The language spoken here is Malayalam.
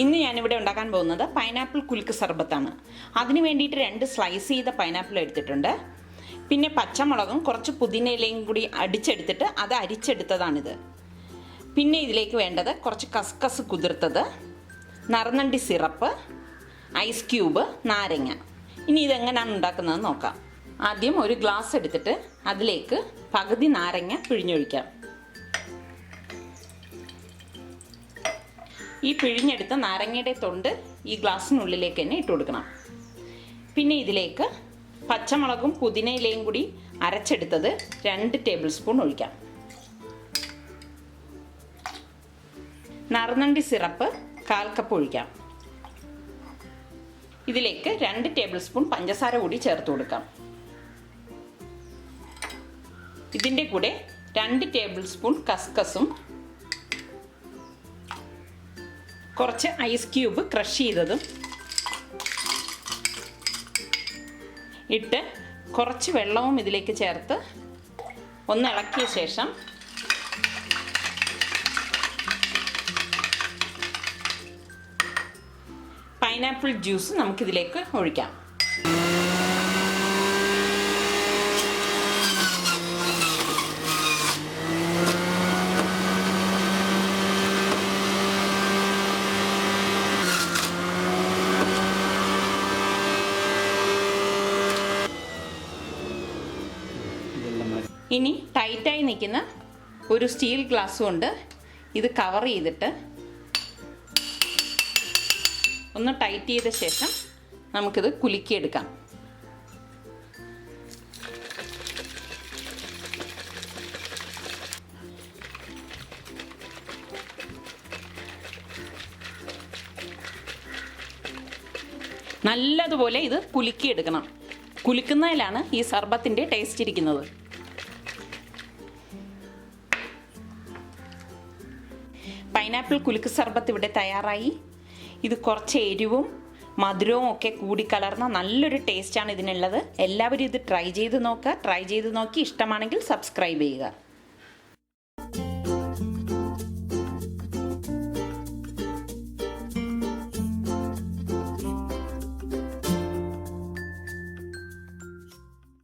ഇന്ന് ഞാനിവിടെ ഉണ്ടാക്കാൻ പോകുന്നത് പൈനാപ്പിൾ കുലുക്ക് സർബത്താണ്. അതിന് വേണ്ടിയിട്ട് രണ്ട് സ്ലൈസ് ചെയ്ത പൈനാപ്പിൾ എടുത്തിട്ടുണ്ട്. പിന്നെ പച്ചമുളകും കുറച്ച് പുതിനയിലയും കൂടി അടിച്ചെടുത്തിട്ട് അത് അരിച്ചെടുത്തതാണിത്. പിന്നെ ഇതിലേക്ക് വേണ്ടത് കുറച്ച് കസ്കസ് കുതിർത്തത് നറുനണ്ടി സിറപ്പ് ഐസ് ക്യൂബ് നാരങ്ങ. ഇനി ഇതെങ്ങനെയാണ് ഉണ്ടാക്കുന്നത് നോക്കാം. ആദ്യം ഒരു ഗ്ലാസ് എടുത്തിട്ട് അതിലേക്ക് പകുതി നാരങ്ങ പിഴിഞ്ഞൊഴിക്കാം. ഈ പിഴിഞ്ഞെടുത്ത നാരങ്ങയുടെ തൊണ്ട് ഈ ഗ്ലാസ്സിനുള്ളിലേക്ക് തന്നെ ഇട്ട് കൊടുക്കണം. പിന്നെ ഇതിലേക്ക് പച്ചമുളകും പുതിനയിലയും കൂടി അരച്ചെടുത്തത് രണ്ട് ടേബിൾ സ്പൂൺ ഒഴിക്കാം. നറുനണ്ടി സിറപ്പ് കാൽ കപ്പ് ഒഴിക്കാം. ഇതിലേക്ക് രണ്ട് ടേബിൾ സ്പൂൺ പഞ്ചസാര കൂടി ചേർത്ത് കൊടുക്കാം. ഇതിന്റെ കൂടെ രണ്ട് ടേബിൾ സ്പൂൺ കസ്കസും കുറച്ച് ഐസ് ക്യൂബ് ക്രഷ് ചെയ്തതും ഇട്ട് കുറച്ച് വെള്ളവും ഇതിലേക്ക് ചേർത്ത് ഒന്ന് ഇളക്കിയ ശേഷം പൈനാപ്പിൾ ജ്യൂസ് നമുക്കിതിലേക്ക് ഒഴിക്കാം. ഇനി ടൈറ്റായി നിൽക്കുന്ന ഒരു സ്റ്റീൽ ഗ്ലാസ് കൊണ്ട് ഇത് കവർ ചെയ്തിട്ട് ഒന്ന് ടൈറ്റ് ചെയ്ത ശേഷം നമുക്കിത് കുലുക്കിയെടുക്കാം. നല്ലതുപോലെ ഇത് കുലുക്കിയെടുക്കണം. കുലുക്കുന്നതിലാണ് ഈ സർബത്തിന്റെ ടേസ്റ്റ് ഇരിക്കുന്നത്. പൈനാപ്പിൾ കുലുക്ക് സർബത്ത് ഇവിടെ തയ്യാറായി. ഇത് കുറച്ച് എരിവും മധുരവും ഒക്കെ കൂടിക്കലർന്ന നല്ലൊരു ടേസ്റ്റാണ് ഇതിനുള്ളത്. എല്ലാവരും ഇത് ട്രൈ ചെയ്ത് നോക്കുക ട്രൈ ചെയ്ത് നോക്കി. ഇഷ്ടമാണെങ്കിൽ സബ്സ്ക്രൈബ് ചെയ്യുക.